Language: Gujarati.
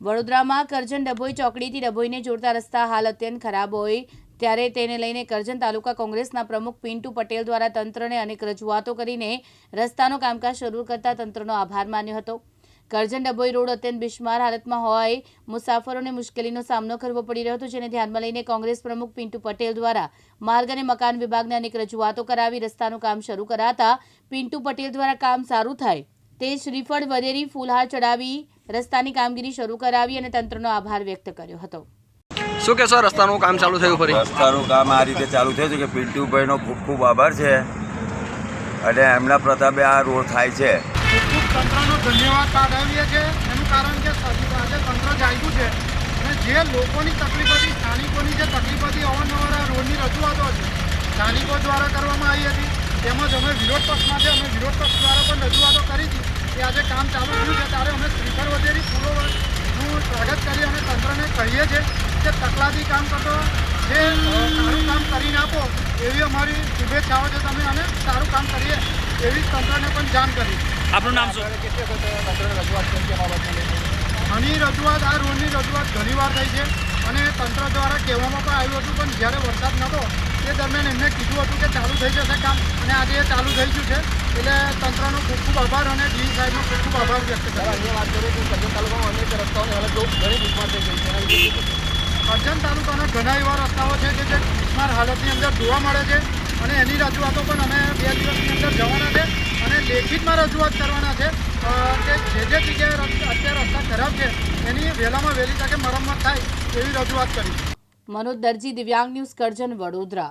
વડોદરામાં કરજણ ડભોઈ ચોકડીથી ડભોઈને જોડતા રસ્તા હાલ અત્યંત ખરાબ હોય ત્યારે તેને લઈને કરજણ તાલુકા કોંગ્રેસના પ્રમુખ પિન્ટુ પટેલ દ્વારા તંત્રને અનેક રજૂઆતો કરીને રસ્તાનો કામકાજ શરૂ કરતા તંત્રનો આભાર માન્યો હતો. કરજણ ડભોઈ રોડ અત્યંત બિસ્માર હાલતમાં હોય મુસાફરોને મુશ્કેલીનો સામનો કરવો પડી રહ્યો હતો, જેને ધ્યાનમાં લઈને કોંગ્રેસ પ્રમુખ પિન્ટુ પટેલ દ્વારા માર્ગ અને મકાન વિભાગને અનેક રજૂઆતો કરાવી રસ્તાનું કામ શરૂ કરાતા પિન્ટુ પટેલ દ્વારા કામ સારું થાય તે શ્રીફળ વધેરી ફૂલહાર ચડાવી રસ્તાની કામગીરી શરૂ કરાવી અને તંત્રનો આભાર વ્યક્ત કર્યો હતો. શું કહેશો રસ્તાનું કામ ચાલુ થયું ફરી? રસ્તાનું કામ આ રીતે ચાલુ થયું છે કે પિન્ટુભાઈનો ખૂબ ખૂબ આભાર છે. અને એમના પ્રતાપે આ રોડ થાય છે. ખૂબ ખૂબ તંત્રનો ધન્યવાદ પાઠવીએ છીએ એનું કારણ કે આજે તંત્ર જાગ્યું છે. અને જે લોકોની તકલીફ હતી સ્થાનિકોની જે તકલીફ હતી અવારનવાર આ રોડની રજૂઆતો હતી. સ્થાનિકો દ્વારા કરવામાં આવી હતી. તેમજ અમે વિરોધ પક્ષમાંથી અમે વિરોધ પક્ષ દ્વારા પણ રજૂઆતો કે આજે કામ ચાલુ થયું છે ત્યારે અમે શ્રીફળ વધેરી ફૂલોનું સ્વાગત કરી અને તંત્રને કહીએ છીએ કે તકલાદી કામ કરતો જે સારું કામ કરીને આપો એવી અમારી શુભેચ્છાઓ છે તમે અને સારું કામ કરીએ એવી તંત્રને પણ જાણ કરી. આપણું નામ શું? આની રજૂઆત આ રોડની રજૂઆત ઘણી વાર થઈ છે અને તંત્ર દ્વારા કહેવામાં પણ આવ્યું હતું પણ જ્યારે વરસાદ નહોતો તે દરમિયાન એમને કીધું હતું કે ચાલુ થઈ જશે કામ અને આજે એ ચાલુ થઈ ગયું છે. એટલે તંત્રનો ખૂબ ખૂબ આભાર અને ડી સાહેબનો ખૂબ ખૂબ આભાર વ્યક્ત કર્યો અન્ય વાત કરીએ તો કરજણ તાલુકામાં અનેક રસ્તાઓની હાલત બહુ ઘણી ભૂખમાં થઈ ગઈ છે? કરજણ તાલુકાના ઘણા એવા રસ્તાઓ છે કે જે બિસ્માર હાલતની અંદર જોવા મળે છે અને એની રજૂઆતો પણ અમે બે દિવસની અંદર જવાના છે અને લેખિતમાં રજૂઆત કરવાના છે. કે જે જે જગ્યાએ અત્યારે રસ્તા ખરાબ છે એની વહેલામાં વહેલી તકે મરમ્મત થાય એવી રજૂઆત કરી મનોજ દરજી દિવ્યાંગ ન્યૂઝ કરજણ વડોદરા